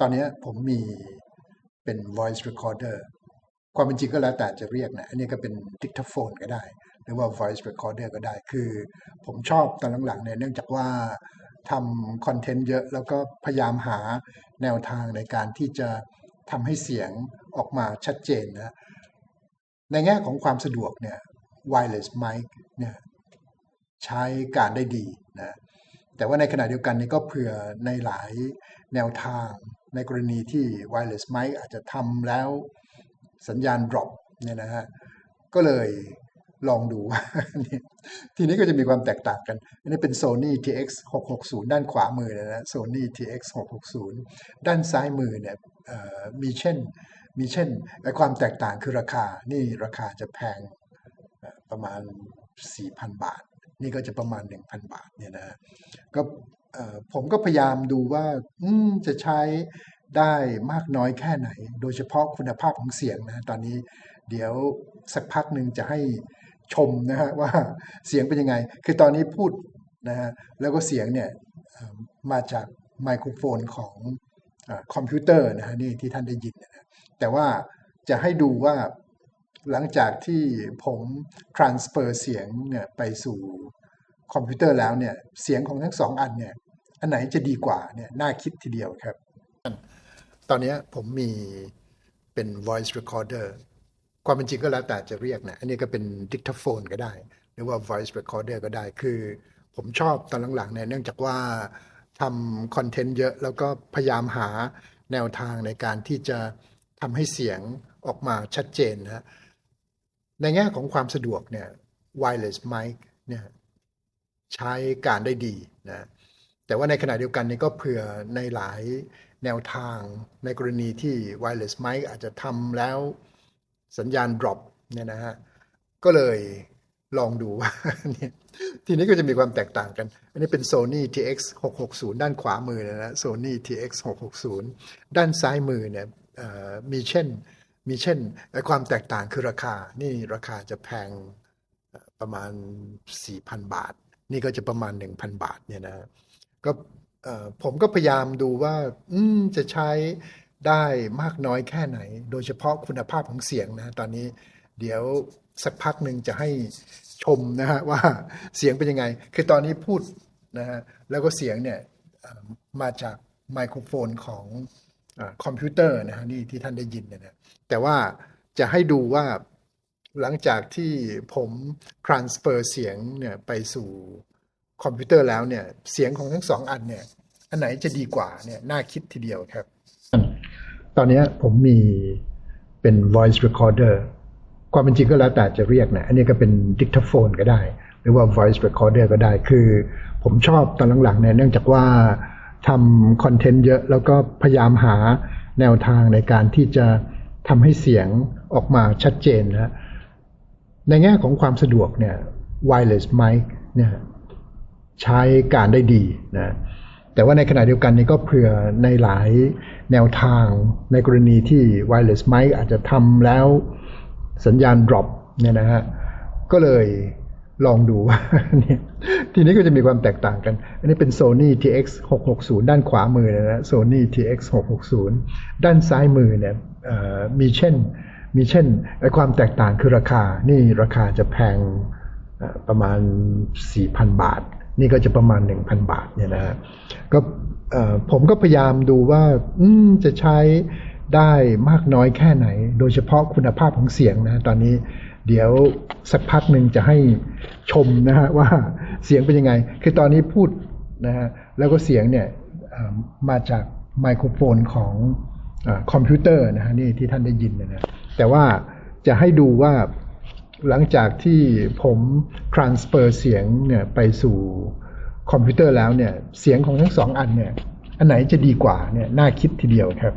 ตอนนี้ผมมีเป็น voice recorder ความเป็นจริงก็แล้วแต่จะเรียกนะ อันนี้ก็เป็น dictaphone ก็ได้ หรือว่า voice recorder ก็ได้ คือผมชอบตอนหลังๆเนี่ยเนื่องจากว่าทำคอนเทนต์เยอะ แล้วก็พยายามหาแนวทางในการที่จะทำให้เสียงออกมาชัดเจนนะ ในแง่ของความสะดวกเนี่ย wireless mic เนี่ยใช้การได้ดีนะแต่ว่าในขณะเดียวกันนี่ก็เผื่อในหลายแนวทาง ในกรณีที่ wireless mic อาจจะทำแล้วสัญญาณ drop เนี่ยนะฮะก็เลยลองดูทีนี้ก็จะมีความแตกต่างกัน อันนี้เป็น Sony TX 660 ด้านขวามือนะ Sony TX 660 ด้านซ้ายมือเนี่ยมีเช่นมีเช่นแต่ความแตกต่างคือราคา นี่ราคาจะแพงประมาณ 4,000 บาท นี่ก็จะประมาณ 1,000 บาทเนี่ยนะก็ผมก็พยายามดูว่าจะใช้ ได้มากน้อยแค่ไหน โดยเฉพาะคุณภาพของเสียงนะตอนนี้เดี๋ยวสักพักหนึ่งจะให้ชมนะฮะว่าเสียงเป็นยังไง คือตอนนี้พูดนะฮะแล้วก็เสียงเนี่ยมาจากไมโครโฟนของคอมพิวเตอร์นะฮะนี่ที่ท่านได้ยินนะแต่ว่าจะให้ดูว่าหลังจากที่ผม transfer เสียงเนี่ยไปสู่คอมพิวเตอร์แล้วเนี่ยเสียงของทั้งสองอันเนี่ยอันไหนจะดีกว่าเนี่ยน่าคิดทีเดียวครับ ตอนนี้ผมมีเป็น voice recorder ความเป็นจริงก็แล้วแต่จะเรียกนะอันนี้ก็เป็น dictaphone ก็ได้ หรือว่า voice recorder ก็ได้ คือ ผมชอบตอนหลังๆเนี่ยเนื่องจากว่าทำคอนเทนต์เยอะ แล้วก็พยายามหาแนวทางในการที่จะทำให้เสียงออกมาชัดเจนนะในแง่ของความสะดวกเนี่ย wireless mic เนี่ยใช้การได้ดีนะแต่ว่าในขณะเดียวกันนี่ก็เผื่อในหลาย แนวทางในกรณีที่ wireless mic อาจจะทำแล้วสัญญาณ drop เนี่ยนะฮะ ก็เลยลองดูว่าทีนี้ก็จะมีความแตกต่างกัน อันนี้เป็น Sony TX 660 ด้านขวามือนะนะ Sony TX 660 ด้านซ้ายมือเนี่ยมีเช่นมีเช่นความแตกต่างคือราคา นี่ราคาจะแพงประมาณ 4,000 บาท นี่ก็จะประมาณ 1,000 บาทเนี่ยนะก็ ผมก็พยายามดูว่าจะใช้ได้มากน้อยแค่ไหน โดยเฉพาะคุณภาพของเสียงนะ ตอนนี้เดี๋ยวสักพักหนึ่งจะให้ชมนะฮะว่าเสียงเป็นยังไง คือตอนนี้พูดนะฮะแล้วก็เสียงเนี่ยมาจากไมโครโฟนของคอมพิวเตอร์นะฮะนี่ที่ท่านได้ยินเนะแต่ว่าจะให้ดูว่าหลังจากที่ผม transfer เสียงเนี่ยไปสู่ คอมพิวเตอร์แล้วเนี่ยเสียงของทั้งสองอันเนี่ยอันไหนจะดีกว่าเนี่ยน่าคิดทีเดียวครับ ตอนนี้ผมมีเป็น voice recorder ความเป็นจริงก็แล้วแต่จะเรียกนะอันนี้ก็เป็น dictaphone ก็ได้ หรือว่า voice recorder ก็ได้คือผมชอบตอนหลังๆเนี่ยเนื่องจากว่าทำคอนเทนต์เยอะแล้วก็พยายามหาแนวทางในการที่จะทำให้เสียงออกมาชัดเจนนะในแง่ของความสะดวกเนี่ย wireless mic เนี่ย ใช้การได้ดีนะแต่ว่าในขณะเดียวกันนี่ก็เผื่อในหลายแนวทางในกรณีที่ wireless mic อาจจะทำแล้วสัญญาณ drop เนี่ยนะฮะก็เลยลองดูว่าทีนี้ก็จะมีความแตกต่างกัน อันนี้เป็น Sony TX 660 ด้านขวามือนะ Sony TX 660 ด้านซ้ายมือเนี่ยมีเช่นมีเช่นความแตกต่างคือราคา นี่ราคาจะแพงประมาณ4,000 บาท นี่ก็จะประมาณ 1,000 บาทเนี่ยนะฮะก็ผมก็พยายามดูว่าจะใช้ได้มากน้อยแค่ไหน โดยเฉพาะคุณภาพของเสียงนะตอนนี้เดี๋ยวสักพักหนึ่งจะให้ชมนะฮะว่าเสียงเป็นยังไง คือตอนนี้พูดนะฮะแล้วก็เสียงเนี่ยมาจากไมโครโฟนของคอมพิวเตอร์นะฮะนี่ที่ท่านได้ยินนะแต่ว่าจะให้ดูว่า หลังจากที่ผม transfer เสียงเนี่ยไปสู่คอมพิวเตอร์แล้วเนี่ยเสียงของทั้งสองอันเนี่ยอันไหนจะดีกว่าเนี่ยน่าคิดทีเดียวครับ